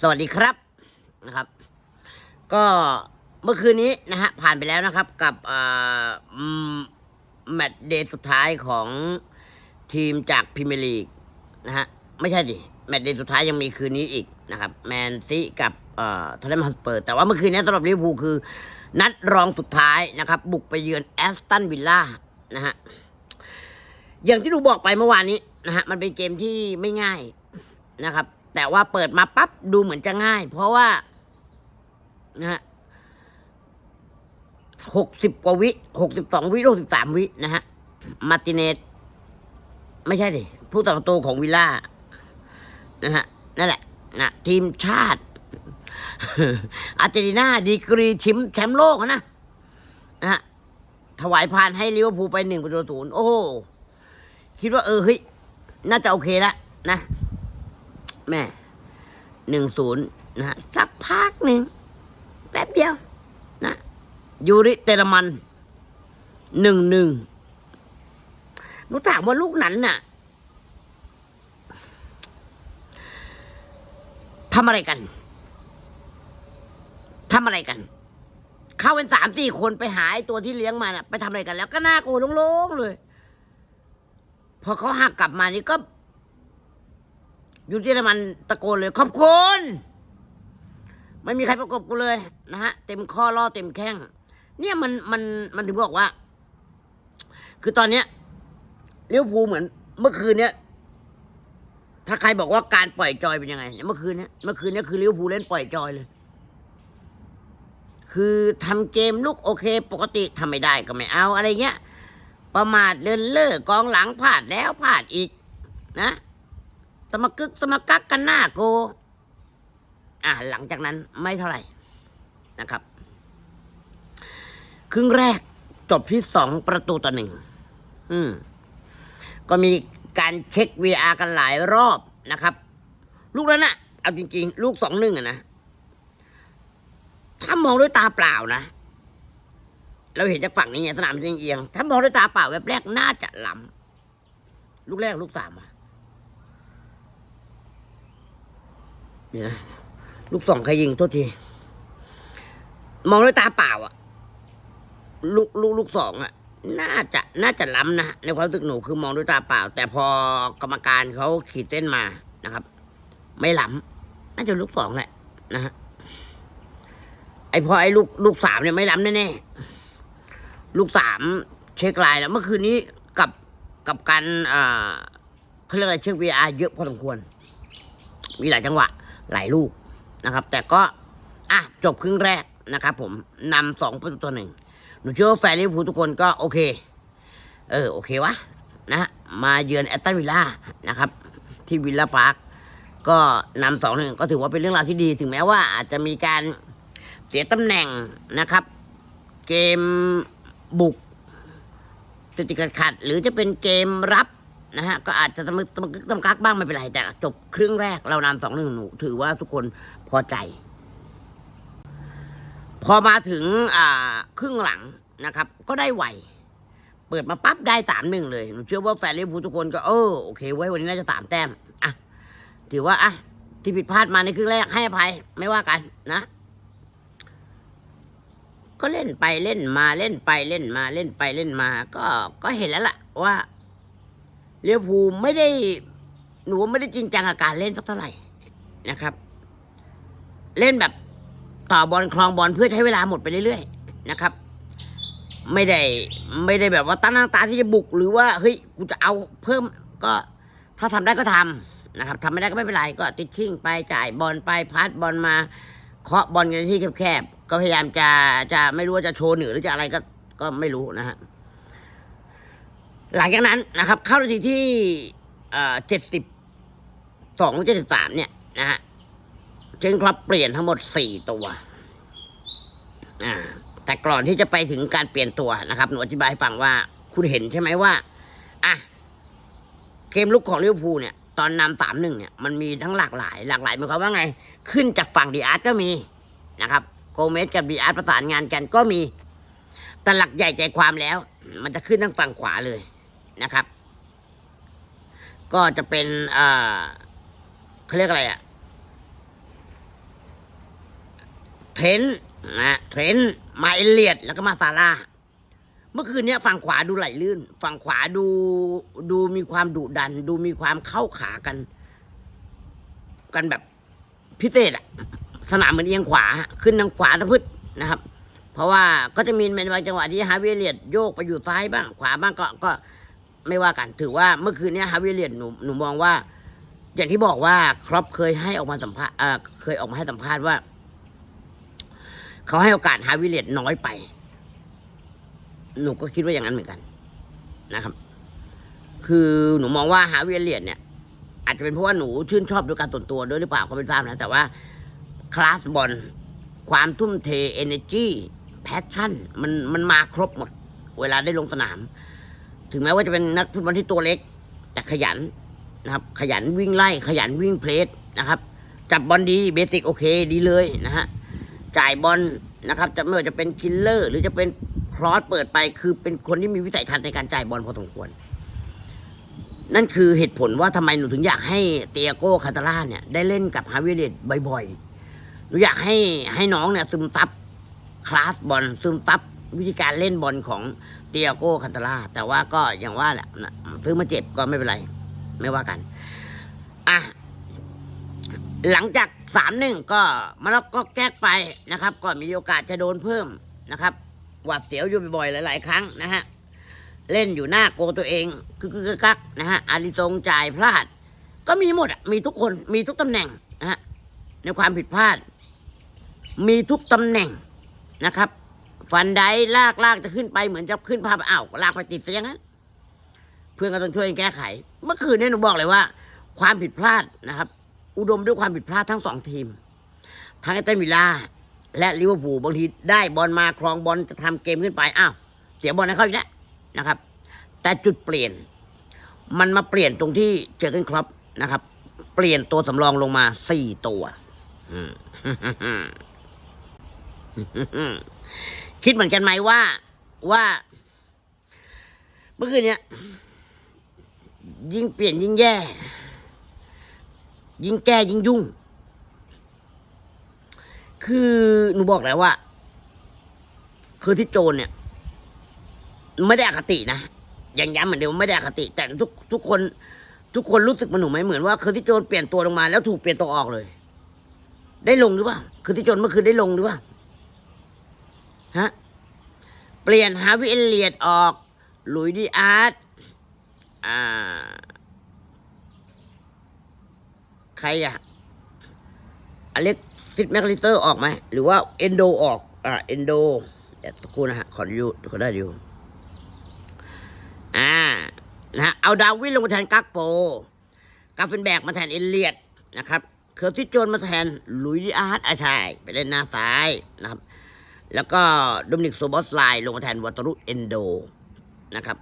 สวัสดีครับนะครับ ก็เมื่อคืนนี้นะฮะผ่านไปแล้วนะครับกับแมตช์เดย์สุดท้ายของทีมจากพรีเมียร์ลีกนะฮะไม่ใช่ดิแมตช์เดย์สุดท้ายยังมีคืนนี้อีกนะครับ แมนซีกับเอ่อทอตแนมฮอสเปอร์แต่ว่าเมื่อคืนนี้สำหรับลิเวอร์พูลคือ นัดรองสุดท้ายนะครับ บุกไปเยือนแอสตันวิลล่านะฮะ อย่างที่ดูบอกไปเมื่อวานนี้นะฮะมันเป็นเกมที่ไม่ง่ายนะครับ แต่ว่าเปิดมาปั๊บดูเหมือนจะง่าย เพราะว่านะฮะหกสิบกว่าวิหกสิบสองวิหกสิบสามวินะฮะมาร์ติเนสไม่ใช่ดิผู้ต่อประตูของวิลล่านะฮะนั่นแหละนะทีมชาติ อาร์เจนตินาดีกรีแชมแชมป์โลกนะนะฮะถวายพานให้ลิเวอร์พูลไปหนึ่งประตูศูนย์โอ้โห คิดว่าเออเฮ้ยน่าจะโอเคแล้วนะแม่หนึ่งศูนย์นะสักพักหนึ่งแป๊บเดียว นะยูริเตรมันหนึ่งหนึ่งหนูถามว่าลูกนั้นน่ะทำอะไรกัน ทำอะไรกัน เข้าเป็นสามสี่คนไปหาไอ้ตัวที่เลี้ยงมาน่ะ ไปทำอะไรกันแล้วก็หน้าโกโล่งๆเลย พอเขาหักกลับมานี่ก็อยู่ที่มันตะโกนเลย ขอบคุณไม่มีใครประกบกูเลยนะฮะ เต็มข้อล่อเต็มแข้ง เนี่ยมันมันมันถึงบอกว่า คือตอนเนี้ยเลี้ยวภูเหมือน เมื่อคืนเนี้ยถ้าใครบอกว่าการปล่อยจอยเป็นยังไงเมื่อคืนเนี้ยเมื่อคืนเนี้ยคือเลี้ยวภูเล่นปล่อยจอยเลย คือทำเกมลุกโอเค ปกติทำไม่ได้ก็ไม่เอาอะไรเงี้ย ประมาทเลินเล่อกองหลังพลาดแล้วพลาดอีก นะสมกึกสมกักกันหน้าโก อะหลังจากนั้นไม่เท่าไหร่นะครับ ครึ่งแรกจบที่สองประตูต่อหนึ่งอืม ก็มีการเช็ค VR กันหลายรอบนะครับ ลูกนั้นนะเอาจริง ๆ ลูกสองหนึ่งอะนะ ถ้ามองด้วยตาเปล่านะ เราเห็นจากฝั่งนี้ไงสนามเอียงๆถ้ามองด้วยตาเปล่าแบบแรกน่าจะล้ำลูกแรกลูกสามอะนี่นะลูกสองใครยิงโทษที มองด้วยตาเปล่าอะลูกลูกลูกสองอะน่าจะน่าจะล้ำนะในความรู้สึกหนูคือมองด้วยตาเปล่า แต่พอกรรมการเขาขีดเส้นมานะครับ ไม่ล้ำน่าจะลูกสองแหละนะฮะไอพอไอลูกลูกสามเนี่ยไม่ล้ำแน่ๆ ลูกสามเช็คลน์แล้วเมื่อคืนนี้กับกับการเขาเรียกอะไรเช็ค VR เยอะพอสมควร มีหลายจังหวะ หลายลูกนะครับ แต่ก็อะจบครึ่งแรกนะครับ ผมนำสองประตูต่อหนึ่งหนูเชื่อว่าแฟนลิเวอร์พูลทุกคนก็โอเค เออโอเควะนะฮะมาเยือนแอตตันวิลล่านะครับ ที่วิลล่าพาร์คก็นำสองหนึ่งก็ถือว่าเป็นเรื่องราวที่ดีถึงแม้ว่าอาจจะมีการเสียตำแหน่งนะครับ เกม บุกติดติดขัดขัดหรือจะเป็นเกมรับนะฮะก็อาจจะตะมึกตะมึกตะมกักบ้างไม่เป็นไรแต่จบครึ่งแรกเรานำสองหนึ่งหนูถือว่าทุกคนพอใจ พอมาถึงอ่าครึ่งหลังนะครับ ก็ได้ไวเปิดมาปั๊บได้สามหนึ่งเลยหนูเชื่อว่าแฟนลิเวอร์พูลทุกคนก็เออโอเคไว้วันนี้น่าจะสามแต้มอะถือว่าอะที่ผิดพลาดมาในครึ่งแรกให้อภัยไม่ว่ากันนะ ก็เล่นไปเล่นมาเล่นไปเล่นมาเล่นไปเล่นมา ก็ก็เห็นแล้วล่ะ ว่าเลี้ยวภูไม่ได้ หนูไม่ได้จริงจังกับการเล่นสักเท่าไหร่นะครับ เล่นแบบต่อบอลคลองบอลเพื่อใช้เวลาหมดไปเรื่อยๆนะครับ ไม่ได้ไม่ได้แบบว่าตั้งหน้าตาที่จะบุก หรือว่าเฮ้ยกูจะเอาเพิ่มก็ถ้าทำได้ก็ทำนะครับทำไม่ได้ก็ไม่เป็นไรก็ติดชิ่งไปจ่ายบอลไปพัดบอลมาเคาะบอลกันที่แคบ ก็พยายามจะจะไม่รู้ว่าจะโชว์เหนือหรือจะอะไรก็ก็ไม่รู้นะฮะหลังจากนั้นนะครับ เข้านาทีที่เจ็ดสิบสองเจ็ดสิบสามเนี่ยนะฮะเจนครับเปลี่ยนทั้งหมดสี่ตัวอ่าแต่ก่อนที่จะไปถึงการเปลี่ยนตัวนะครับหนูอธิบายให้ฟังว่า คุณเห็นใช่ไหมว่าอะเกมลุกของลิเวอร์พูลเนี่ย ตอนนำสามหนึ่งเนี่ยมันมีทั้งหลากหลาย หลากหลายหมายความว่าไง ขึ้นจากฝั่งดีอาร์ตก็มีนะครับ โกเมสกับดีอาร์ประสานงานกันก็มีแต่หลักใหญ่ใจความแล้ว มันจะขึ้นทั้งฝั่งขวาเลยนะครับ ก็จะเป็นอ่าเขาเรียกอะไรอะเทรนนะเทรนมาเอเลียดแล้วก็มาซาร่าเมื่อคืนนี้ฝั่งขวาดูไหลลื่น ฝั่งขวาดูดูมีความดุดัน ดูมีความเข้าขากัน กันแบบพิเศษอะ สนามเหมือนเอียงขวาขึ้นทางขวาตะพืชนะครับ เพราะว่าก็จะมีเป็นบางจังหวะที่ฮาวิเลียดโยกไปอยู่ซ้ายบ้างขวาบ้างก็ก็ไม่ว่ากันถือว่าเมื่อคืนนี้ฮาวิเลียดหนูหนูมองว่า อย่างที่บอกว่าครอปเคยให้ออกมาสัมภาษณ์เคยออกมาให้สัมภาษณ์ว่าเขาให้โอกาสฮาวิเลียดน้อยไป หนูก็คิดว่าอย่างนั้นเหมือนกันนะครับ คือหนูมองว่าฮาวิเลียดเนี่ย อาจจะเป็นเพราะว่าหนูชื่นชอบด้วยการตนตัวด้วยหรือเปล่าก็ไม่ทราบนะแต่ว่า คลาสบอลความทุ่มเท energy passion มันมันมาครบหมด เวลาได้ลงสนาม ถึงแม้ว่าจะเป็นนักฟุตบอลที่ตัวเล็ก แต่ขยันนะครับ ขยันวิ่งไล่ ขยันวิ่งเพลสนะครับ จับบอลดีเบสิกโอเคดีเลยนะฮะจ่ายบอลนะครับจะไม่ว่าจะเป็นคิลเลอร์ หรือจะเป็นครอสเปิดไปคือเป็นคนที่มีวิสัยทัศน์ในการจ่ายบอลพอสมควร นั่นคือเหตุผลว่าทำไมหนูถึงอยากให้เตียโก้คาตาล่าเนี่ยได้เล่นกับฮาวิเดตบ่อยๆ หนูอยากให้ให้น้องเนี่ยซึมซับคลาสบอลซึมซับวิธีการเล่นบอลของเตียโก้คาตาล่าแต่ว่าก็อย่างว่าแหละซื้อมาเจ็บก็ไม่เป็นไร ไม่ว่ากันอะหลังจากสามหนึ่งก็มาแล้วก็แก้ไปนะครับ ก็มีโอกาสจะโดนเพิ่มนะครับหวาดเสียวอยู่บ่อยๆหลาย ๆ ครั้งนะฮะเล่นอยู่หน้าโกตัวเองคือคือกักนะฮะอาริทรงจ่ายพลาด ก็มีหมดมีทุกคนมีทุกตำแหน่งนะฮะในความผิดพลาด มีทุกตำแหน่งนะครับ ฟันไดลากลากจะขึ้นไปเหมือนจะขึ้นภาพอ้าวลากไปติดซะอย่างนั้น เพื่อนก็ต้องช่วยแก้ไข เมื่อคืนนี้หนูบอกเลยว่า ความผิดพลาดนะครับ อุดมด้วยความผิดพลาดทั้งสองทีม ทั้งไอเตนวิลล่าและลิเวอร์พูลบางทีได้บอลมาครองบอลจะทำเกมขึ้นไปอ้าวเสียบอลให้เขาอีกแล้วนะครับ แต่จุดเปลี่ยน มันมาเปลี่ยนตรงที่เจอกันครอปนะครับ เปลี่ยนตัวสำรองลงมาสี่ตัว อืม คิดเหมือนกันไหมว่า ว่า เมื่อคืนเนี้ยยิ่งเปลี่ยนยิ่งแย่ ยิ่งแก้ยิ่งยุ่ง คือหนูบอกแล้วว่า คือที่โจรเนี่ย ไม่ได้อคตินะยังย้ำเหมือนเดิมไม่ได้อคติ แต่ทุกทุกคน ทุกคนรู้สึกมันหนูไหมเหมือนว่าคือที่โจรเปลี่ยนตัวลงมาแล้วถูกเปลี่ยนตัวออกเลย ได้ลงหรือเปล่าคือที่โจรเมื่อคืนได้ลงหรือเปล่า ฮะ เปลี่ยนฮาวิเอเลียดออก หลุยดีอาร์ตอ่า ใครอะอเล็กซิดแมคลิเตอร์ออกไหม หรือว่าเอนโดออก อ่า เอนโดเดี๋ยวสักครู่นะฮะ ขอดูขอได้ดูอ่า นะฮะเอาดาวินลงมาแทนกักโปกาเป็นแบกมาแทนเอเลียดนะครับ เคอร์ติสโจนมาแทนลุยดิอาร์ตอาชัยไปเล่นหน้าซ้ายนะครับ แล้วก็โดมินิกโซบอสไลน์ลงมาแทนวัตรุเอนโดนะครับ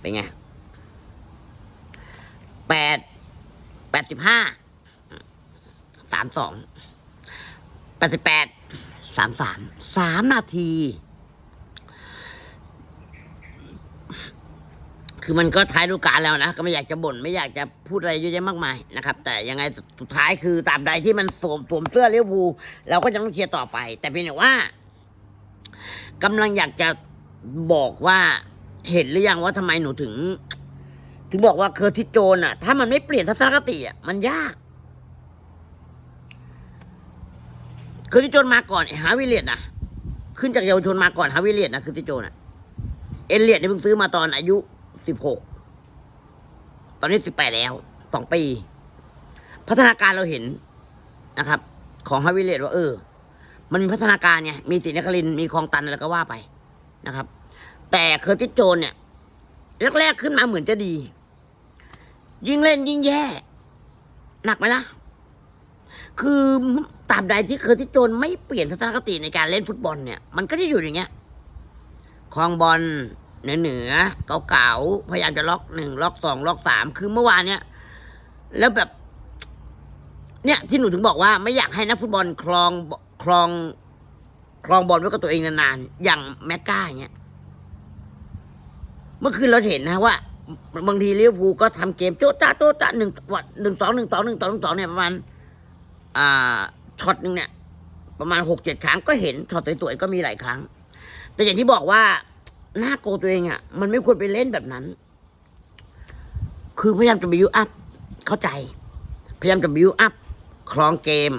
เป็นไงแปดแปดสิบห้าสามสองแปดสิบแปดสามสามสามนาที คือมันก็ท้ายฤดูกาลแล้วนะ ก็ไม่อยากจะบ่นไม่อยากจะพูดอะไรเยอะแยะมากมายนะครับ แต่ยังไงสุดท้ายคือตาบใดที่มันสวมสวมเสื้อเลิเวอร์พูเราก็ยังต้องเชียร์ต่อไป แต่เพียงแต่ว่ากำลังอยากจะบอกว่าเห็นหรือยังว่าทำไมหนูถึง ถึงบอกว่าเคอร์ทิสโจนอะ ถ้ามันไม่เปลี่ยนทัศนคติอะมันยากเคอร์ทิสโจนมาก่อนฮาวิเลียดนะขึ้นจากเยาวชนมาก่อนฮาวิเลียดนะเคอทิสโจนอะเอเลียดเนี่ยเพิ่งซื้อมาตอนอายุ สิบหกตอนนี้สิบแปดแล้วสองปี พัฒนาการเราเห็นนะครับ ของฮาวิเลียดว่าเออ มันมีพัฒนาการไงมีศรีนครินมีคลองตันอะไรก็ว่าไปนะครับ แต่เคอร์ติสโจนเนี่ยแรกๆขึ้นมาเหมือนจะดี ยิ่งเล่นยิ่งแย่ หนักไหมล่ะ คือตราบใดที่เคอร์ติสโจนไม่เปลี่ยนทัศนคติในการเล่นฟุตบอลเนี่ย มันก็จะอยู่อย่างเงี้ยคลองบอล เหนือเหนือเก่าๆพยายามจะล็อกหนึ่งล็อกสองล็อกสามคือเมื่อวานเนี้ยแล้วแบบ เนี่ย ที่หนูถึงบอกว่าไม่อยากให้นักฟุตบอลคลองคลอง คลองบอลไว้กับตัวเองนานๆอย่างแม็กกาอย่าเงี้ยเมื่อคืนเราเห็นนะว่าบางทีเลิเวอร์พูก็ทำเกมโจ๊ะจ้าโจ๊ะจ้าหนึ่งวันหนึ่งสองหนึ่งสองหนึ่งสองหนึ่งสองเนี่ยประมาณอ่าช็อตหนึ่งเนี่ย ประมาณหกเจ็ดครั้งก็เห็นช็อตสวยๆก็มีหลายครั้ง แต่อย่างที่บอกว่า หน้าโกตัวเองอะ่ะ มันไม่ควรไปเล่นแบบนั้น คือพยายามจะบิวอัพเข้าใจ พยายามจะบิวอัพคลองเกม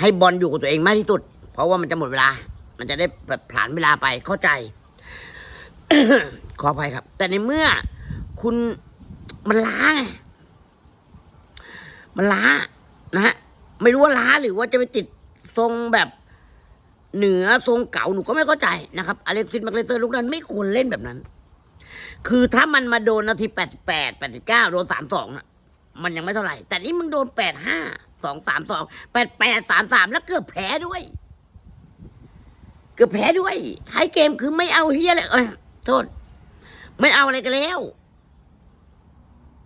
ให้บอลอยู่กับตัวเองมากที่สุด เพราะว่ามันจะหมดเวลา มันจะได้แบบผลานเวลาไปเข้าใจ ขออภัยครับ แต่ในเมื่อคุณมันล้าไงมันล้านะฮะไม่รู้ว่าล้าหรือว่าจะไปติดทรงแบบ เหนือทรงเก่าหนูก็ไม่เข้าใจนะครับอเล็กซิสแมกเลเซอร์ลูกนั้นไม่ควรเล่นแบบนั้น คือถ้ามันมาโดนนาทีแปดแปดแปดสิบเก้าโดนสามสองนะมันยังไม่เท่าไหร่ แต่นี่มึงโดนแปดห้าสองสามสองแปดแปดสามสามแล้วเกือบแพ้ด้วย เกือบแพ้ด้วยท้ายเกมคือไม่เอาเฮียเลยเอ้ยโทษ ไม่เอาอะไรกันแล้ว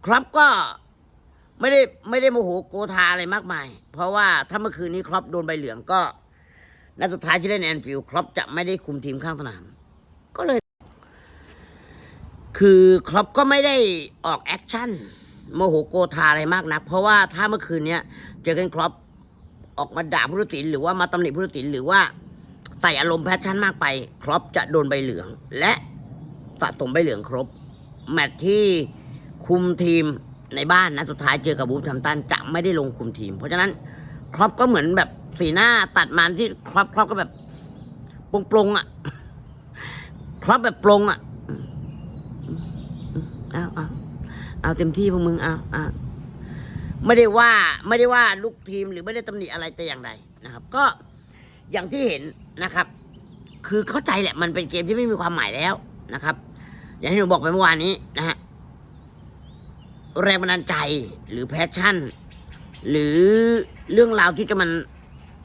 ครับก็ไม่ได้ไม่ได้โมโหโกธาอะไรมากมาย เพราะว่าถ้าเมื่อคืนนี้ครอปโดนใบเหลืองก็ นัดสุดท้ายที่เล่นแอนฟิลด์ครอปจะไม่ได้คุมทีมข้างสนาม ก็เลย คือครอปก็ไม่ได้ออกแอคชั่นโมโหโกธาอะไรมากนะเพราะว่าถ้าเมื่อคืนเนี้ยเจอกันครอปออกมาด่าผู้ตัดสินหรือว่ามาตำหนิผู้ตัดสินหรือว่าใส่อารมณ์แพชชั่นมากไปครอปจะโดนใบเหลือง และสะสมใบเหลืองครบ แมตช์ที่คุมทีมในบ้านนะสุดท้ายเจอกับบูฟทัมตันจะไม่ได้ลงคุมทีม เพราะฉะนั้นครอปก็เหมือนแบบ สีหน้าตัดมันที่ครอปครอปก็แบบปลงๆอะครอปแบบปลงอะเอาเอาเอาเต็มที่พวกมึงเอาเอาไม่ได้ว่าไม่ได้ว่าลูกทีมหรือไม่ได้ตำหนิอะไรแต่อย่างใดนะครับ ก็อย่างที่เห็นนะครับ คือเข้าใจแหละมันเป็นเกมที่ไม่มีความหมายแล้วนะครับ อย่างที่หนูบอกไปเมื่อวานนี้นะฮะแรงบันดาลใจหรือแพชชั่น หรือเรื่องราวที่จะมัน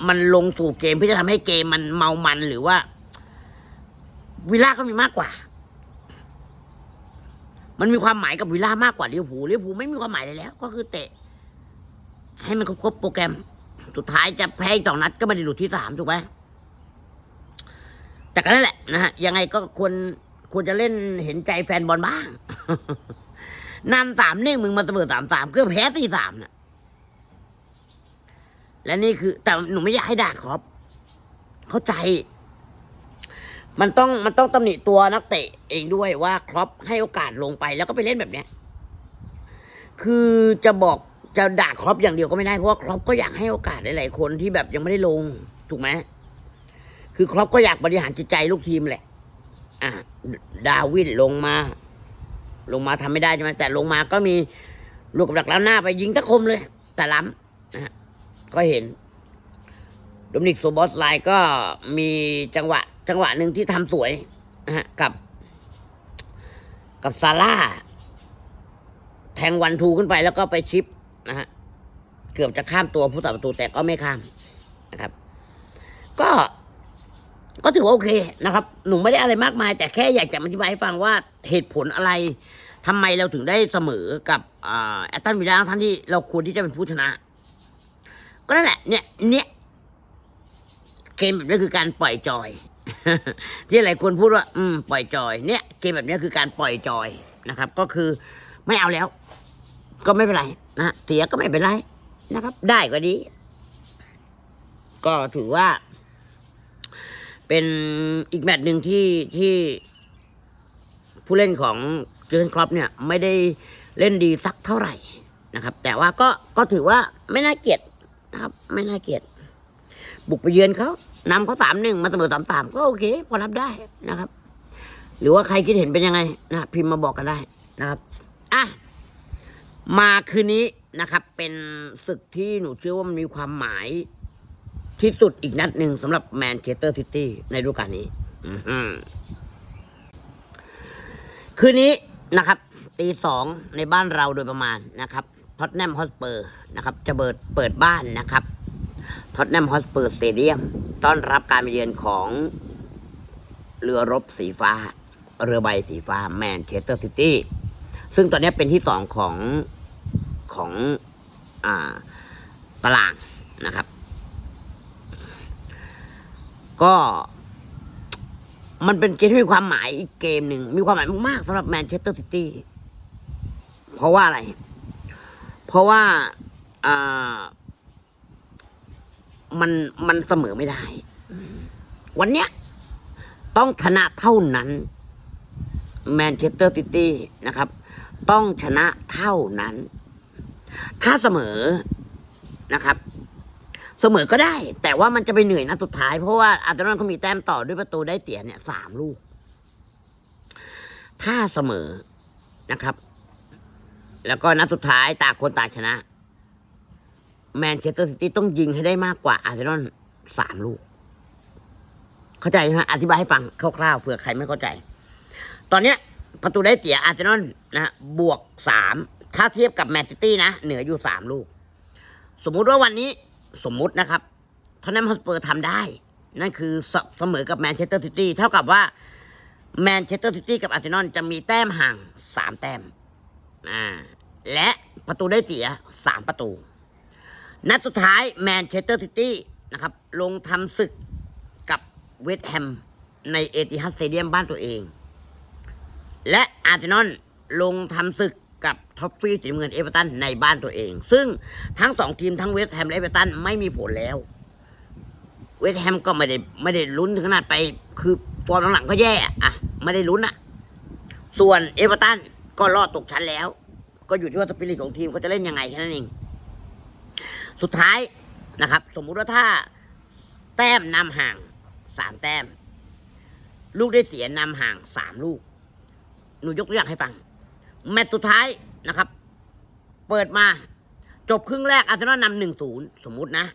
มันลงสู่เกมเพื่อจะทำให้เกมมันเมามันหรือว่า วิล่าก็มีมากกว่า มันมีความหมายกับวิล่ามากกว่าลิเวอร์พูลลิเวอร์พูลไม่มีความหมายเลยแล้ว ก็คือเตะ ให้มันครบโปรแกรม สุดท้ายจะแพ้อีกสองนัดก็ไม่ได้หลุดที่สามถูกไหมแต่ก็นั่นแหละนะฮะยังไงก็ควรควรจะเล่นเห็นใจแฟนบอลบ้างนำสามหนึ่งมึงมาเสมอสามสามเกือบแพ้สี่สามน่ะ และนี่คือ แต่หนูไม่อยากให้ด่าครับ เข้าใจ มันต้องมันต้องตำหนิตัวนักเตะเองด้วยว่าครอปให้โอกาสลงไปแล้วก็ไปเล่นแบบเนี้ย คือจะบอกจะด่าครอปอย่างเดียวก็ไม่ได้เพราะว่าครอปก็อยากให้โอกาสหลายๆคนที่แบบยังไม่ได้ลง ถูกไหมคือครอปก็อยากบริหารจิตใจลูกทีมแหละ อะดาวิดลงมา ลงมาทำไม่ได้ใช่ไหมแต่ลงมาก็มีลูกกับดักแล้วหน้าไปยิงตะคมเลย แต่ล้ำนะฮะ ก็เห็นโดมินิกโซบอสไลน์ก็มีจังหวะ จังหวะหนึ่งที่ทำสวยนะฮะกับ กับซาร่า แทงวันทูขึ้นไปแล้วก็ไปชิปนะฮะเกือบจะข้ามตัวผู้ตัดประตูแต่ก็ไม่ข้ามนะครับ ก็ก็ถือว่าโอเคนะครับ หนูไม่ได้อะไรมากมาย แต่แค่อยากจะอธิบายให้ฟังว่าเหตุผลอะไรทำไมเราถึงได้เสมอกับแอตตันวิลล่าทั้งที่เราควรที่จะเป็นผู้ชนะ ก็นั่นแหละ เนี่ยเนี่ยเกมแบบนี้คือการปล่อยจอย ที่หลายคนพูดว่า อืมปล่อยจอย เนี่ยเกมแบบนี้คือการปล่อยจอยนะครับ ก็คือไม่เอาแล้ว ก็ไม่เป็นไรนะเสียก็ไม่เป็นไรนะครับ ได้ก็ดี ก็ถือว่า เป็นอีกแมตช์หนึ่งที่ที่ผู้เล่นของเจอร์นครอปเนี่ย ไม่ได้เล่นดีสักเท่าไหร่นะครับ แต่ว่าก็ก็ถือว่าไม่น่าเกลียด นะครับไม่น่าเกลียด บุกไปเยือนเขานำเขาสามหนึ่งมาเสมอสามสามก็โอเค พอรับได้นะครับ หรือว่าใครคิดเห็นเป็นยังไงนะพิมพ์มาบอกกันได้นะครับอะมาคืนนี้นะครับ เป็นศึกที่หนูเชื่อว่ามันมีความหมายที่สุดอีกนัดหนึ่งสำหรับแมนเชสเตอร์ซิตี้ในฤดูกาลนี้อืคืนนี้นะครับตีสองในบ้านเราโดยประมาณนะครับ ท็อตแนมฮอสเปอร์นะครับจะเปิดเปิดบ้านนะครับท็อตแนมฮอสเปอร์สเตเดียมต้อนรับการมาเยือนของเรือรบสีฟ้า เรือใบสีฟ้าแมนเชสเตอร์ซิตี้ซึ่งตอนนี้เป็นที่สองของของอ่าตารางนะครับ ก็มันเป็นเกมที่มีความหมายอีกเกมหนึ่งมีความหมายมากๆสำหรับแมนเชสเตอร์ซิตี้เพราะว่าอะไร เพราะว่าอ่ามันมันเสมอไม่ได้ วันเนี้ย ต้องชนะเท่านั้นแมนเชสเตอร์ซิตี้นะครับ ต้องชนะเท่านั้น ถ้าเสมอนะครับ เสมอก็ได้ แต่ว่ามันจะไปเหนื่อยนัดสุดท้าย เพราะว่าอาร์เซนอลเขามีแต้มต่อด้วยประตูได้เสียเนี่ยสามลูก ถ้าเสมอนะครับ แล้วก็นัดสุดท้ายต่างคนต่างชนะ แมนเชสเตอร์ซิตี้ต้องยิงให้ได้มากกว่า อาร์เซนอลสามลูก เข้าใจใช่ไหมอธิบายให้ฟังคร่าวๆเผื่อใครไม่เข้าใจ ตอนเนี้ย ประตูได้เสียอาร์เซนอลนะบวกสามถ้าเทียบกับแมนซิตี้นะ เหนืออยู่สามลูก สมมุติว่าวันนี้สมมุตินะครับทอนแนมฮอสเปอร์ทำได้ นั่นคือเสเสมอกับแมนเชสเตอร์ซิตี้เท่ากับว่าแมนเชสเตอร์ซิตี้กับอาร์เซนอลจะมีแต้มห่างสามแต้ม อ่าและประตูได้เสียสามประตู นัดสุดท้ายแมนเชสเตอร์ซิตี้นะครับ ลงทำศึกกับเวสต์แฮมในเอติฮัดสเตเดียมบ้านตัวเอง และอาร์เซนอลลงทำศึกกับท็อฟฟี่สีน้ำเงินเอเวอร์ตันในบ้านตัวเอง ซึ่งทั้งสองทีมทั้งเวสต์แฮมและเอเวอร์ตันไม่มีผลแล้ว เวสต์แฮมก็ไม่ได้ไม่ได้ลุ้นถึงขนาดไป คือฟอร์มหลังๆก็แย่อะไม่ได้ลุ้นอะส่วนเอเวอร์ตัน ก็รอดตกชั้นแล้ว ก็อยู่ที่ว่าสปิริตของทีมเขาจะเล่นยังไงแค่นั้นเอง สุดท้ายนะครับ สมมุติว่าถ้าแต้มนำห่างสามแต้ม ลูกได้เสียนำห่างสามลูก หนูยกตัวอย่างให้ฟัง แมตช์สุดท้ายนะครับ เปิดมาจบครึ่งแรกอาร์เซนอลนำหนึ่งศูนย์สมมุตินะ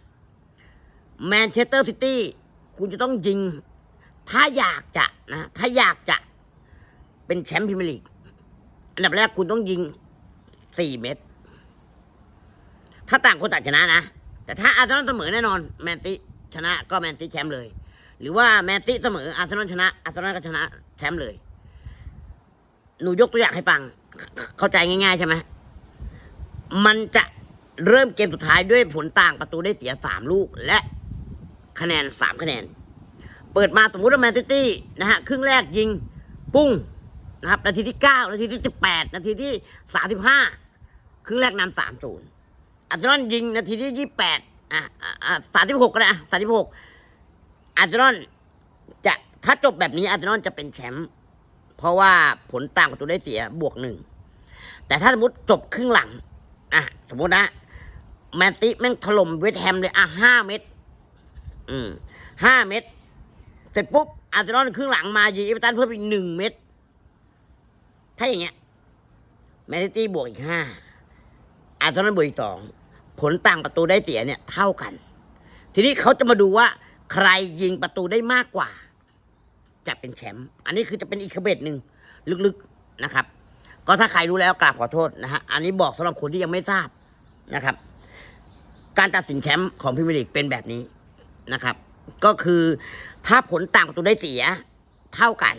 แมนเชสเตอร์ซิตี้คุณจะต้องยิง ถ้าอยากจะนะ ถ้าอยากจะเป็นแชมป์พรีเมียร์ลีก อันดับแรกคุณต้องยิงสี่เม็ด ถ้าต่างคนต่างชนะนะ แต่ถ้าอาร์เซนอลเสมอแน่นอน แมนซิชนะก็แมนซิแชมป์เลย หรือว่าแมนซิเสมออาร์เซนอลชนะอาร์เซนอลก็ชนะแชมป์เลย หนูยกตัวอย่างให้ฟัง เข้าใจง่ายๆใช่ไหม มันจะเริ่มเกมสุดท้ายด้วยผลต่างประตูได้เสียสามลูกและคะแนนสามคะแนน เปิดมาสมมุติว่าแมนซิตี้นะฮะ ครึ่งแรกยิง ปุ้ง นะครับ นาทีที่เก้านาทีที่สิบแปดนาทีที่สามสิบห้าครึ่งแรกนำสามศูนย์อาร์เซนอลยิงนาทีที่ยี่แปดอะอะสามสิบหกก็ได้สามสิบหกอาร์เซนอลจะถ้าจบแบบนี้อาร์เซนอลจะเป็นแชมป์เพราะว่าผลต่างประตูได้เสียบวกหนึ่งแต่ถ้าสมมติจบครึ่งหลังอะสมมตินะแมนซิแม่งถล่มเวสแฮมเลยอะห้าเม็ดอืมห้าเม็ดเสร็จปุ๊บอาร์เซนอลครึ่งหลังมายิงเอเวอร์ตันเพิ่มอีกหนึ่งเม็ด ถ้าอย่างเงี้ยแมนซิตี้บวกอีกห้าอาร์เซนอลบวกอีกสองผลต่างประตูได้เสียเนี่ยเท่ากัน ทีนี้เขาจะมาดูว่าใครยิงประตูได้มากกว่า จะเป็นแชมป์อันนี้คือจะเป็นอีกขบเบ็ดหนึ่งลึกๆนะครับ ก็ถ้าใครรู้แล้วกราบขอโทษนะฮะอันนี้บอกสำหรับคนที่ยังไม่ทราบนะครับ การตัดสินแชมป์ของพรีเมียร์ลีกเป็นแบบนี้นะครับ ก็คือถ้าผลต่างประตูได้เสียเท่ากัน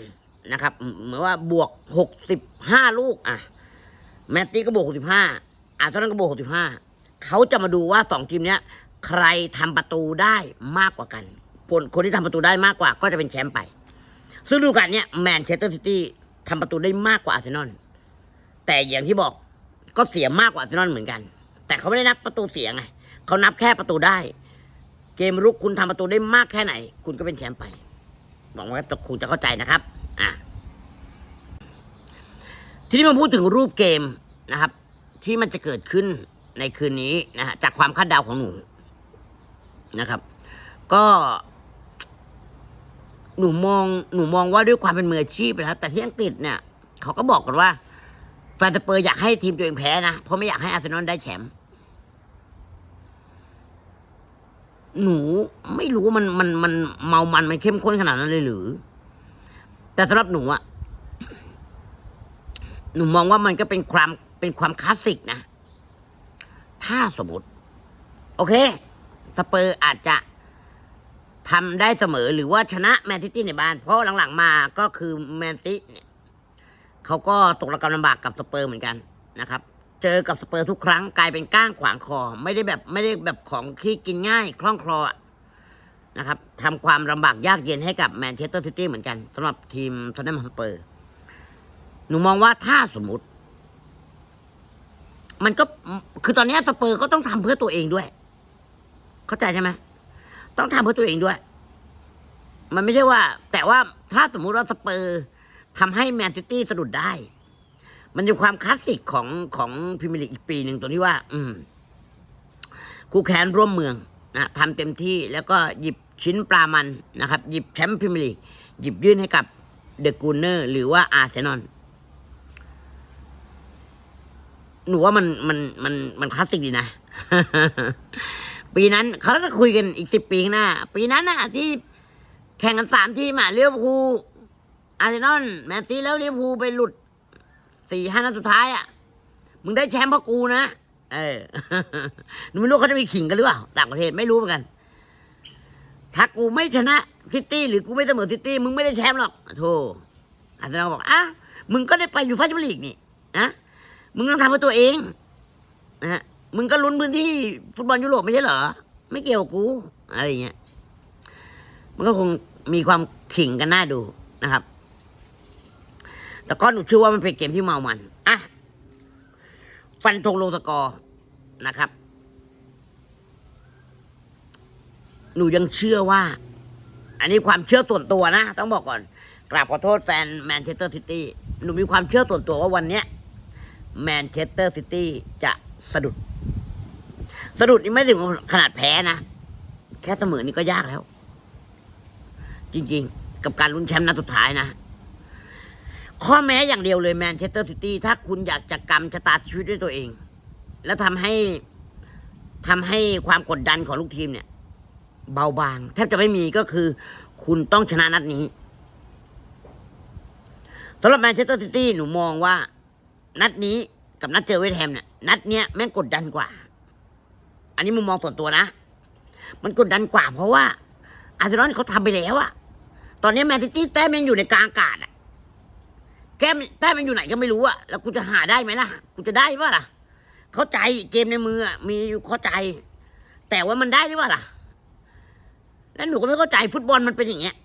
นะครับเหมือนว่าบวกหกสิบห้าลูกอะแมตตี้ก็บวกหกสิบห้าอาร์เซนอลก็บวกหกสิบห้าเขาจะมาดูว่าสองทีมเนี้ย ใครทำประตูได้มากกว่ากันคนคนที่ทำประตูได้มากกว่า ก็จะเป็นแชมป์ไป ซึ่งฤดูกาลเนี้ยแมนเชสเตอร์ซิตี้ทำประตูได้มากกว่าอาร์เซนอลแต่อย่างที่บอกก็เสียมากกว่าอาร์เซนอลเหมือนกัน แต่เขาไม่ได้นับประตูเสียไงเขานับแค่ประตูได้ เกมรุกคุณทำประตูได้มากแค่ไหน คุณก็เป็นแชมป์ไปหวังว่าคุณจะเข้าใจนะครับ ทีนี้มาพูดถึงรูปเกมนะครับ ที่มันจะเกิดขึ้นในคืนนี้นะฮะจากความคาดเดาของหนูนะครับ ก็หนูมองหนูมองว่าด้วยความเป็นมืออาชีพนะครับแต่ที่อังกฤษเนี่ย เขาก็บอกกันว่าแฟนสเปอร์อยากให้ทีมตัวเองแพ้นะ เพราะไม่อยากให้อาร์เซนอลได้แชมป์หนูไม่รู้ว่ามันมันมันเมามันมันเข้มข้นขนาดนั้นเลยหรือ แต่สำหรับหนูอะ หนูมองว่ามันก็เป็นความเป็นความคลาสสิกนะ ถ้าสมมติ โอเค สเปอร์อาจจะทำได้เสมอหรือว่าชนะแมนซิตี้ในบ้าน เพราะหลังๆมาก็คือแมนซิตี้เนี่ยเขาก็ตกระกำลำบากกับสเปอร์เหมือนกันนะครับ เจอกับสเปอร์ทุกครั้งกลายเป็นก้างขวางคอ ไม่ได้แบบไม่ได้แบบของที่กินง่าย คล่องคลอนะครับทำความลำบากยากเย็นให้กับแมนเชสเตอร์ซิตี้เหมือนกันสำหรับทีมทอนนัมสเปอร์ หนูมองว่าถ้าสมมติ มันก็คือตอนนี้สเปอร์ก็ต้องทำเพื่อตัวเองด้วย เข้าใจใช่ไหมต้องทำเพื่อตัวเองด้วย มันไม่ใช่ว่า แต่ว่าถ้าสมมุติว่าสเปอร์ทำให้แมนซิตี้สะดุดได้ มันจะความคลาสสิกของของพรีเมียร์ลีกอีกปีหนึ่งตรงที่ว่า อืมคู่แข่งร่วมเมืองนะทำเต็มที่แล้วก็หยิบชิ้นปลามันนะครับ หยิบแชมป์พรีเมียร์ลีกหยิบยื่นให้กับเดอะกูเนอร์หรือว่าอาร์เซนอล หนูว่ามันมันมันมันคลาสสิกดีนะ ปีนั้นเขาจะคุยกันอีกสิบปีข้างหน้า ปีนั้นน่ะที่แข่งกันสามทีมอะเลี้ยวภูอาร์เซนอลแมนซีแล้วเลี้ยวภูไปหลุดสี่ห้านัดสุดท้ายอะมึงได้แชมป์เพราะกูนะเออหนูไม่รู้เขาจะมีขิงกันหรือเปล่าต่างประเทศไม่รู้เหมือนกัน ถ้ากูไม่ชนะซิตี้หรือกูไม่เสมอซิตี้มึงไม่ได้แชมป์หรอกโธ่อาร์เซนอลบอกอะมึงก็ได้ไปอยู่ฟ้าชมเปี้ยนลีกนี่นะ มึงต้องทำเพื่อตัวเองนะฮะมึงก็ลุ้นพื้นที่ฟุตบอลยุโรปไม่ใช่เหรอ ไม่เกี่ยวกู อะไรเงี้ย มันก็คงมีความขิงกันน่าดูนะครับ แต่ก็หนูเชื่อว่ามันเป็นเกมที่เมามันอะฟันธงลงตะกอร์นะครับ หนูยังเชื่อว่า อันนี้ความเชื่อส่วนตัวนะ ต้องบอกก่อน กราบขอโทษแฟนแมนเชสเตอร์ซิตี้ หนูมีความเชื่อส่วนตัวว่าวันเนี้ย แมนเชสเตอร์ซิตี้จะสะดุด สะดุดนี่ไม่ถึงขนาดแพ้นะ แค่เสมอนี่ก็ยากแล้ว จริงๆ กับการลุ้นแชมป์นัดสุดท้ายนะข้อแม้อย่างเดียวเลยแมนเชสเตอร์ซิตี้ถ้าคุณอยากจะกำชะตาชีวิตด้วยตัวเอง แล้วทำให้ทำให้ความกดดันของลูกทีมเนี่ย เบาบาง แทบจะไม่มีก็คือ คุณต้องชนะนัดนี้สำหรับแมนเชสเตอร์ซิตี้หนูมองว่า นัดนี้กับนัดเจอเวสต์แฮมเนี่ยนัดเนี้ยแม่งกดดันกว่า อันนี้มุมมองส่วนตัวนะ มันกดดันกว่า เพราะว่า อาร์เซนอลเขาทำไปแล้วอะตอนนี้แมนซิตี้แต้มยังอยู่ในกลางอากาศอะแก้มแต้มมันอยู่ไหนก็ไม่รู้อะแล้วกูจะหาได้ไหมล่ะ กูจะได้ปะล่ะ เข้าใจเกมในมืออะมีอยู่เข้าใจ แต่ว่ามันได้หรือเปล่าล่ะ แล้วหนูก็ไม่เข้าใจฟุตบอลมันเป็นอย่างเงี้ย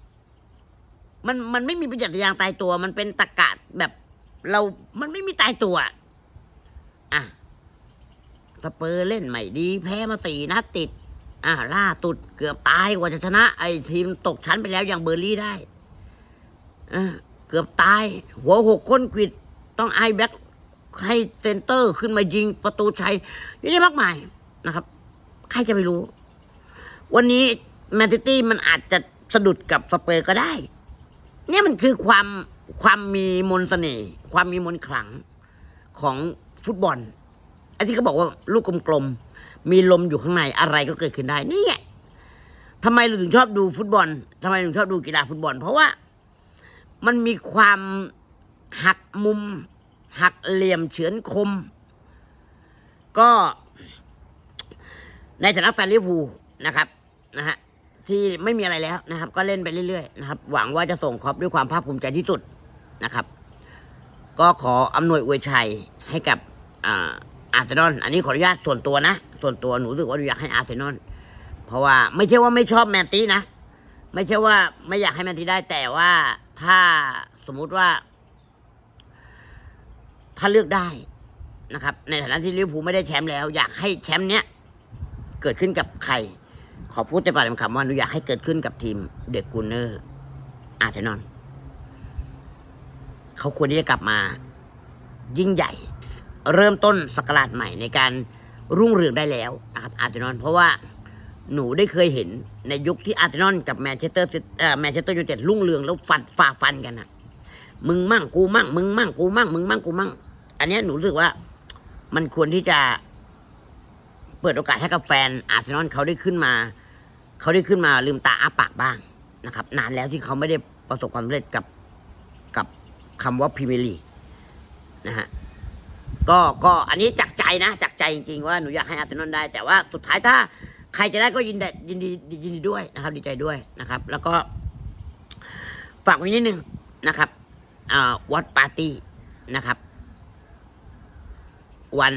มันมันไม่มีปฏิกิริยางตายตัว มันเป็นตะกะแบบ เรามันไม่มีตายตัวอะอะสเปอร์เล่นใหม่ดี แพ้มาสี่นัดติด อ่าล่าสุดเกือบตายกว่าจะชนะ ไอ้ทีมตกชั้นไปแล้วอย่างเบอร์ลี่ได้อ่าเกือบตาย หัวหกคนกิดต้องไอแบ็คให้เซนเตอร์ขึ้นมายิงประตูชัยเยอะแยะมากมายนะครับ ใครจะไปรู้ วันนี้แมนซิตี้มันอาจจะสะดุดกับสเปอร์ก็ได้ เนี่ยมันคือความ ความมีมนต์เสน่ห์ความมีมนต์ขลังของฟุตบอลไอ้ที่เขาบอกว่าลูกกลมๆมีลมอยู่ข้างในอะไรก็เกิดขึ้นได้นี่ไงทำไมเราถึงชอบดูฟุตบอลทำไมเราถึงชอบดูกีฬาฟุตบอล เพราะว่ามันมีความหักมุม หักเหลี่ยมเฉือนคม ก็ในฐานะแฟนลิเวอร์พูลนะครับนะฮะที่ไม่มีอะไรแล้วนะครับ ก็เล่นไปเรื่อยๆนะครับ หวังว่าจะส่งครอบด้วยความภาคภูมิใจที่สุด นะครับ ก็ขออำนวยอวยชัยให้กับอาร์เซนอลอันนี้ขออนุญาตส่วนตัวนะ ส่วนตัวหนูรู้สึกว่าหนูอยากให้อาร์เซนอลเพราะว่าไม่ใช่ว่าไม่ชอบแมนตีนะ ไม่ใช่ว่าไม่อยากให้แมนตีได้แต่ว่าถ้าสมมุติว่า ถ้าเลือกได้นะครับ ในฐานะที่ลิเวอร์พูลไม่ได้แชมป์แล้ว อยากให้แชมป์เนี้ยเกิดขึ้นกับใคร ขอพูดในปากเต็มคำว่าหนูอยากให้เกิดขึ้นกับทีมเดอะกูเนอร์อาร์เซนอล เขาควรที่จะกลับมา ยิ่งใหญ่ เริ่มต้นสกราชใหม่ในการรุ่งเรืองได้แล้วนะครับอาร์เซนอลเพราะว่าหนูได้เคยเห็นในยุคที่อาร์เซนอลกับแมนเชสเตอร์แมนเชสเตอร์ยูไนเต็ดรุ่งเรืองแล้วฟันฝ่าฟันกันอะมึงมั่งกูมั่ง มึงมั่งกูมั่ง มึงมั่งกูมั่ง อันนี้หนูรู้สึกว่า มันควรที่จะเปิดโอกาสให้กับแฟนอาร์เซนอลเขาได้ขึ้นมา เขาได้ขึ้นมาลืมตาอ้าปากบ้างนะครับ นานแล้วที่เขาไม่ได้ประสบความสำเร็จกับ คำว่าพรีเมียร์ลีกนะฮะก็ก็อันนี้จากใจนะจากใจจริงๆว่าหนูอยากให้อาร์เซนอลได้ แต่ว่าสุดท้ายถ้าใครจะได้ก็ยินดียินดียินดีด้วยนะครับ ดีใจด้วยนะครับ แล้วก็ฝากไว้นิดนึงนะครับวัดปาร์ตี้นะครับ วัน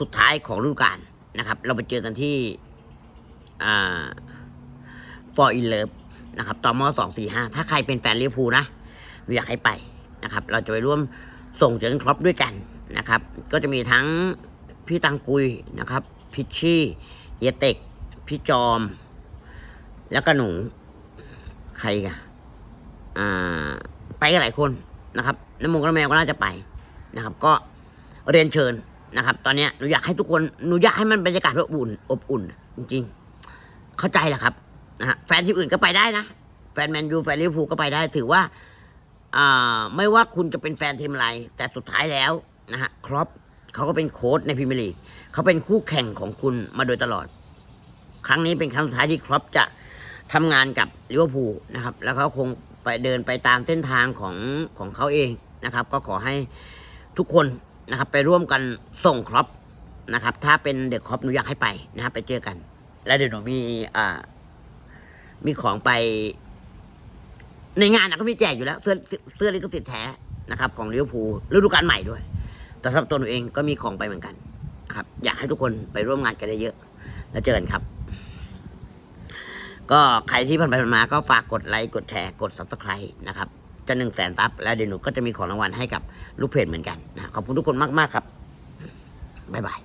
สุดท้ายของฤดูกาลนะครับ เราไปเจอกันที่อ่า for in love นะครับตอมอสองสี่ห้าถ้าใครเป็นแฟนลิเวอร์พูลนะอยากให้ไปนะครับ เราจะไปร่วมส่งเจอร์นครอปด้วยกันนะครับ ก็จะมีทั้งพี่ตังกุยนะครับ พิชชี่เยเต็ก พี่จอม แล้วก็หนู ใครอ่า ไปกันหลายคนนะครับน้ำมงกับน้ำแมวก็น่าจะไปนะครับ ก็เรียนเชิญนะครับ ตอนเนี้ยหนูอยากให้ทุกคนหนูอยากให้มันบรรยากาศอบอุ่น อบอุ่น จริงๆ เข้าใจแหละครับ นะฮะแฟนทีมอื่นก็ไปได้นะ แฟนแมนยูแฟนลิเวอร์พูลก็ไปได้ ถือว่าอ่าไม่ว่าคุณจะเป็นแฟนทีมอะไร แต่สุดท้ายแล้วนะฮะครอปเขาก็เป็นโค้ชในพรีเมียร์ลีกเขาเป็นคู่แข่งของคุณมาโดยตลอด ครั้งนี้เป็นครั้งสุดท้ายที่ครอปจะทำงานกับลิเวอร์พูลนะครับ แล้วเขาคงไปเดินไปตามเส้นทางของของเขาเองนะครับ ก็ขอให้ทุกคนนะครับ ไปร่วมกันส่งครอปนะครับ ถ้าเป็นเด็กครอปหนูอยากให้ไปนะครับไปเจอกัน แล้วเดี๋ยวหนูมีอ่า มีของไป ในงานนะก็มีแจกอยู่แล้ว เสื้อเสื้อลิขสิทธิ์แท้นะครับ ของลิเวอร์พูลฤดูกาลใหม่ด้วย แต่สำหรับตัวหนูเองก็มีของไปเหมือนกันครับ อยากให้ทุกคนไปร่วมงานกันเยอะๆแล้วเจอกันครับ ก็ใครที่ผ่านไปผ่านมาก็ฝากกดไลค์กดแชร์กด subscribe นะครับจะหนึ่งแสนซับแล้วเดี๋ยวหนูก็จะมีของรางวัลให้กับลูกเพจเหมือนกันนะขอบคุณทุกคนมาก ๆ ครับ บ๊ายบาย